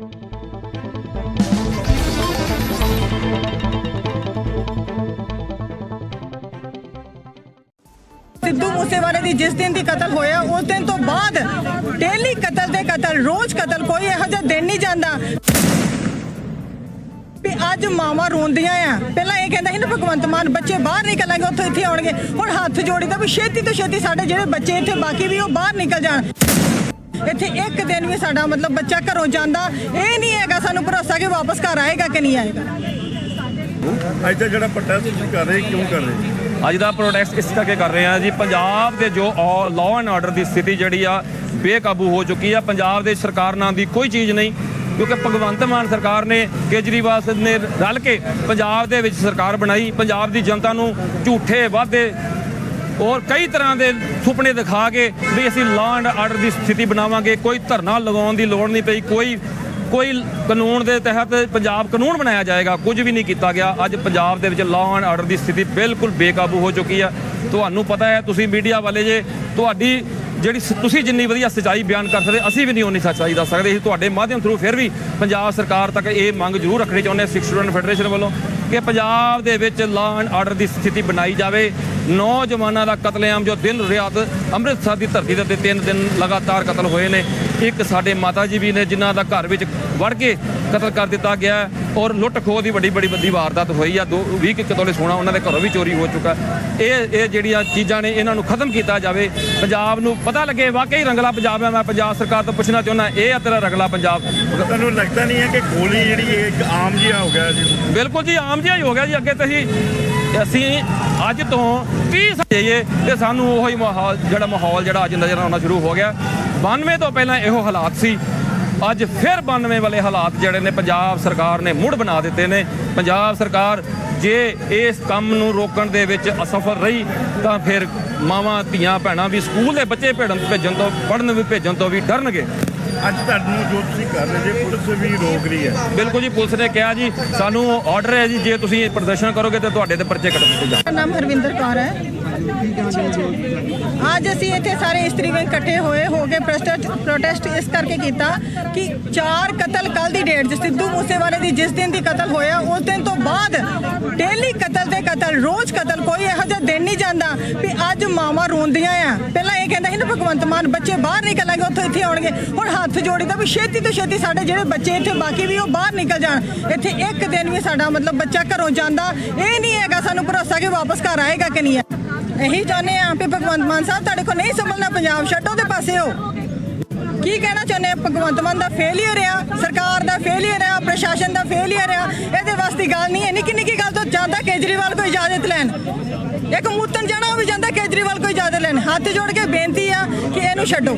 ਸਿੱਧੂ ਮੂਸੇਵਾਲੇ ਦੀ ਜਿਸ ਦਿਨ ਦੀ ਕਤਲ ਹੋਇਆ, ਉਸ ਦਿਨ ਤੋਂ ਬਾਅਦ ਡੇਲੀ ਕਤਲ ਤੇ ਕਤਲ, ਰੋਜ਼ ਕਤਲ, ਕੋਈ ਇਹੋ ਜਿਹਾ ਦਿਨ ਨਹੀਂ ਜਾਂਦਾ। ਵੀ ਅੱਜ ਮਾਵਾ ਰੋਂਦੀਆਂ ਆ। ਪਹਿਲਾਂ ਇਹ ਕਹਿੰਦਾ ਸੀ ਨਾ, ਭਗਵੰਤ ਮਾਨ, ਬੱਚੇ ਬਾਹਰ ਨਿਕਲਾਂਗੇ, ਉੱਥੋਂ ਇੱਥੇ ਆਉਣਗੇ। ਹੁਣ ਹੱਥ ਜੋੜੀ ਦਾ ਵੀ ਛੇਤੀ ਤੋਂ ਛੇਤੀ ਸਾਡੇ ਜਿਹੜੇ ਬੱਚੇ ਇੱਥੇ ਬਾਕੀ ਵੀ ਉਹ ਬਾਹਰ ਨਿਕਲ ਜਾਣ। ਇੱਥੇ ਇੱਕ ਦਿਨ ਵੀ ਸਾਡਾ ਮਤਲਬ ਬੱਚਾ ਘਰੋਂ ਜਾਂਦਾ ਇਹ ਨਹੀਂ ਹੈਗਾ ਸਾਨੂੰ ਭਰੋਸਾ ਕਿ ਵਾਪਸ ਘਰ ਆਏਗਾ ਕਿ ਨਹੀਂ ਆਏਗਾ। ਅੱਜ ਦਾ ਜਿਹੜਾ ਪ੍ਰੋਟੈਸਟ ਤੁਸੀਂ ਕਰ ਰਹੇ ਕਿਉਂ ਕਰ ਰਹੇ? ਅੱਜ ਦਾ ਪ੍ਰੋਟੈਸਟ ਇਸ ਕਰਕੇ ਕਰ ਰਹੇ ਹਾਂ ਜੀ ਪੰਜਾਬ ਦੇ ਜੋ ਲਾਅ ਐਂਡ ਆਰਡਰ ਦੀ ਸਥਿਤੀ ਜਿਹੜੀ ਆ ਬੇਕਾਬੂ ਹੋ ਚੁੱਕੀ ਆ। ਪੰਜਾਬ ਦੇ ਸਰਕਾਰ ਨਾਂ ਦੀ ਕੋਈ ਚੀਜ਼ ਨਹੀਂ ਕਿਉਂਕਿ ਭਗਵੰਤ ਮਾਨ ਸਰਕਾਰ ਨੇ ਕੇਜਰੀਵਾਲ ਸਾਹਿਬ ਨੇ ਰਲ ਕੇ ਪੰਜਾਬ ਦੇ ਵਿੱਚ ਸਰਕਾਰ ਬਣਾਈ। ਪੰਜਾਬ ਦੀ ਜਨਤਾ ਨੂੰ ਝੂਠੇ ਵਾਅਦੇ ਔਰ ਕਈ ਤਰ੍ਹਾਂ ਦੇ ਸੁਪਨੇ ਦਿਖਾ ਕੇ ਵੀ ਅਸੀਂ ਲਾਅ ਐਂਡ ਆਰਡਰ ਦੀ ਸਥਿਤੀ ਬਣਾਵਾਂਗੇ, ਕੋਈ ਧਰਨਾ ਲਗਾਉਣ ਦੀ ਲੋੜ ਨਹੀਂ ਪਈ, ਕੋਈ ਕੋਈ ਕਾਨੂੰਨ ਦੇ ਤਹਿਤ ਪੰਜਾਬ ਕਾਨੂੰਨ ਬਣਾਇਆ ਜਾਏਗਾ, ਕੁਝ ਵੀ ਨਹੀਂ ਕੀਤਾ ਗਿਆ। ਅੱਜ ਪੰਜਾਬ ਦੇ ਵਿੱਚ ਲਾਅ ਐਂਡ ਆਰਡਰ ਦੀ ਸਥਿਤੀ ਬਿਲਕੁਲ ਬੇਕਾਬੂ ਹੋ ਚੁੱਕੀ ਆ। ਤੁਹਾਨੂੰ ਪਤਾ ਹੈ, ਤੁਸੀਂ ਮੀਡੀਆ ਵਾਲੇ ਜੇ, ਤੁਹਾਡੀ ਜਿਹੜੀ ਸ- ਤੁਸੀਂ ਜਿੰਨੀ ਵਧੀਆ ਸੱਚਾਈ ਬਿਆਨ ਕਰ ਸਕਦੇ, ਅਸੀਂ ਵੀ ਨਹੀਂ ਉਨੀ ਸੱਚਾਈ ਦੱਸ ਸਕਦੇ। ਅਸੀਂ ਤੁਹਾਡੇ ਮਾਧਿਅਮ ਥਰੂ ਫਿਰ ਵੀ ਪੰਜਾਬ ਸਰਕਾਰ ਤੱਕ ਇਹ ਮੰਗ ਜ਼ਰੂਰ ਰੱਖਣੀ ਚਾਹੁੰਦੇ ਹਾਂ, ਸਿੱਖ ਸਟੂਡੈਂਟ ਫੈਡਰੇਸ਼ਨ ਵੱਲੋਂ। ਕਿ ਪੰਜਾਬ ਦੇ ਵਿੱਚ ਲਾਅ ਐਂਡ ਆਰਡਰ ਦੀ ਸਥਿਤੀ ਬਣਾਈ ਜਾਵੇ। ਨੌਜਵਾਨਾਂ ਦਾ ਕਤਲੇਆਮ ਜੋ ਦਿਨ ਰਿਆਤ ਅੰਮ੍ਰਿਤਸਰ ਦੀ ਧਰਤੀ ਦੇ ਉੱਤੇ ਤਿੰਨ ਦਿਨ ਲਗਾਤਾਰ ਕਤਲ ਹੋਏ ਨੇ। ਇੱਕ ਸਾਡੇ ਮਾਤਾ ਜੀ ਵੀ ਨੇ ਜਿਨ੍ਹਾਂ ਦਾ ਘਰ ਵਿੱਚ ਵੜ ਕੇ ਕਤਲ ਕਰ ਦਿੱਤਾ ਗਿਆ ਔਰ ਲੁੱਟ ਖੋਹ ਦੀ ਵੱਡੀ ਵੱਡੀ ਵੱਡੀ ਵਾਰਦਾਤ ਹੋਈ ਆ। ਦੋ 20 ਕਿ ਤੋਲੇ ਸੋਨਾ ਉਹਨਾਂ ਦੇ ਘਰੋਂ ਵੀ ਚੋਰੀ ਹੋ ਚੁੱਕਾ ਇਹ ਇਹ ਜਿਹੜੀਆਂ ਚੀਜ਼ਾਂ ਨੇ ਇਹਨਾਂ ਨੂੰ ਖਤਮ ਕੀਤਾ ਜਾਵੇ। ਪੰਜਾਬ ਨੂੰ ਪਤਾ ਲੱਗੇ ਵਾਕਈ ਰੰਗਲਾ ਪੰਜਾਬ ਹੈ ਮੈਂ ਪੰਜਾਬ ਸਰਕਾਰ ਤੋਂ ਪੁੱਛਣਾ ਚਾਹੁੰਦਾ ਇਹ ਆ ਤੇਰਾ ਰੰਗਲਾ ਪੰਜਾਬ? ਤੁਹਾਨੂੰ ਲੱਗਦਾ ਨਹੀਂ ਹੈ ਕਿ ਗੋਲੀ ਜਿਹੜੀ ਇੱਕ ਆਮ ਜਿਹਾ ਹੋ ਗਿਆ ਜੀ? ਬਿਲਕੁਲ ਜੀ ਆਮ ਜਿਹਾ ਹੀ ਹੋ ਗਿਆ ਜੀ, ਅੱਗੇ ਤੁਸੀਂ ਅਸੀਂ ਅੱਜ ਤੋਂ 30 ਸਾਲ ਜਾਈਏ ਤੇ ਸਾਨੂੰ ਉਹੀ ਮਾਹੌਲ, ਜਿਹੜਾ ਮਾਹੌਲ ਜਿਹੜਾ ਅੱਜ ਨਜ਼ਰ ਆਉਣਾ ਸ਼ੁਰੂ ਹੋ ਗਿਆ। 92 ਤੋਂ ਪਹਿਲਾਂ ਇਹੋ ਹਾਲਾਤ ਸੀ। ਅੱਜ ਫਿਰ 92 ਵਾਲੇ ਹਾਲਾਤ ਜਿਹੜੇ ਨੇ, ਪੰਜਾਬ ਸਰਕਾਰ ਨੇ ਮੁੜ ਬਣਾ ਦਿੱਤੇ ਨੇ। ਪੰਜਾਬ ਸਰਕਾਰ ਜੇ ਇਸ ਕੰਮ ਨੂੰ ਰੋਕਣ ਦੇ ਵਿੱਚ ਅਸਫਲ ਰਹੀ, ਤਾਂ ਫਿਰ ਮਾਵਾਂ, ਧੀਆਂ, ਭੈਣਾਂ ਵੀ ਸਕੂਲ ਦੇ ਬੱਚੇ ਭੇਜਣ ਭੇਜਣ ਤੋਂ, ਪੜ੍ਹਨ ਵੀ ਭੇਜਣ ਤੋਂ ਵੀ ਡਰਨਗੇ। ਅੱਜ ਤੁਹਾਨੂੰ ਜੋ ਤੁਸੀਂ ਕਰ ਰਹੇ ਜੇ ਪੁਲਿਸ ਵੀ ਰੋਕ ਰਹੀ ਹੈ। ਬਿਲਕੁਲ ਜੀ ਪੁਲਿਸ ਨੇ ਕਿਹਾ ਜੀ ਸਾਨੂੰ ਆਰਡਰ ਹੈ ਜੀ ਜੇ ਤੁਸੀਂ ਪ੍ਰਦਰਸ਼ਨ ਕਰੋਗੇ ਤੇ ਤੁਹਾਡੇ ਤੇ ਪਰਚੇ ਕੱਟ ਦਿੱਤੇ ਜਾਣਗੇ। ਮੇਰਾ ਨਾਮ ਹਰਵਿੰਦਰ ਕੌਰ ਹੈ। ਅੱਜ ਅਸੀਂ ਇੱਥੇ ਸਾਰੇ ਇਸਤਰੀ ਵਿੰਗ ਇਕੱਠੇ ਹੋਏ ਹੋ ਕੇ ਪ੍ਰੋਟੈਸਟ ਪ੍ਰੋਟੈਸਟ ਇਸ ਕਰਕੇ ਕੀਤਾ ਕਿ ਚਾਰ ਕਤਲ ਕੱਲ ਦੀ ਡੇਟ 'ਚ ਸਿੱਧੂ ਮੂਸੇਵਾਲੇ ਦੀ ਜਿਸ ਦਿਨ ਦੀ ਕਤਲ ਹੋਇਆ ਉਸ ਦਿਨ ਤੋਂ ਬਾਅਦ ਡੇਲੀ ਕਤਲ ਤੇ ਕਤਲ ਰੋਜ਼ ਕਤਲ ਕੋਈ ਇਹੋ ਜਿਹਾ ਦਿਨ ਨਹੀਂ ਜਾਂਦਾ ਵੀ ਅੱਜ ਮਾਵਾ ਰੋਂਦੀਆਂ ਆ ਭਗਵੰਤ ਮਾਨ ਬੱਚੇ ਬਾਹਰ ਨਿਕਲਾਂਗੇ, ਉੱਥੋਂ ਇੱਥੇ ਆਉਣਗੇ। ਹੁਣ ਹੱਥ ਜੋੜੀ ਦਾ ਵੀ ਛੇਤੀ ਤੋਂ ਛੇਤੀ ਸਾਡੇ ਜਿਹੜੇ ਬੱਚੇ ਇੱਥੇ, ਬਾਕੀ ਵੀ ਉਹ ਬਾਹਰ ਨਿਕਲ ਜਾਣ। ਇੱਥੇ ਇੱਕ ਦਿਨ ਵੀ ਸਾਡਾ ਮਤਲਬ ਬੱਚਾ ਘਰੋਂ ਜਾਂਦਾ, ਇਹ ਨਹੀਂ ਹੈਗਾ ਸਾਨੂੰ ਭਰੋਸਾ ਕਿ ਵਾਪਸ ਘਰ ਆਏਗਾ ਕਿ ਨਹੀਂ। ਇਹੀ ਚਾਹੁੰਦੇ ਆ ਵੀ ਭਗਵੰਤ ਮਾਨ ਸਾਹਿਬ ਤੁਹਾਡੇ ਕੋਲ ਨਹੀਂ ਸੰਭਲਣਾ, ਪੰਜਾਬ ਛੱਡੋ ਦੇ ਪਾਸੇ ਹੋ। ਕੀ ਕਹਿਣਾ ਚਾਹੁੰਦੇ ਆ? ਭਗਵੰਤ ਮਾਨ ਦਾ ਫੇਲਿਅਰ ਆ, ਸਰਕਾਰ ਦਾ ਫੇਲਿਅਰ ਆ, ਪ੍ਰਸ਼ਾਸਨ ਦਾ ਫੇਲਿਅਰ ਆ, ਇਹਦੇ ਵਾਸਤੇ ਗੱਲ ਨਹੀਂ ਹੈ। ਨਿੱਕੀ ਨਿੱਕੀ ਗੱਲ ਤੋਂ ਜਾਂਦਾ ਕੇਜਰੀਵਾਲ ਕੋਈ ਇਜਾਜ਼ਤ ਲੈਣ। ਇੱਕ ਮੂਤਨ ਜਾਣਾ ਉਹ ਵੀ ਜਾਂਦਾ ਕੇਜਰੀਵਾਲ ਕੋਈ ਇਜਾਜ਼ਤ ਲੈਣ। ਹੱਥ ਜੋੜ ਕੇ ਬੇਨਤੀ ਆ ਛੱਡੋ।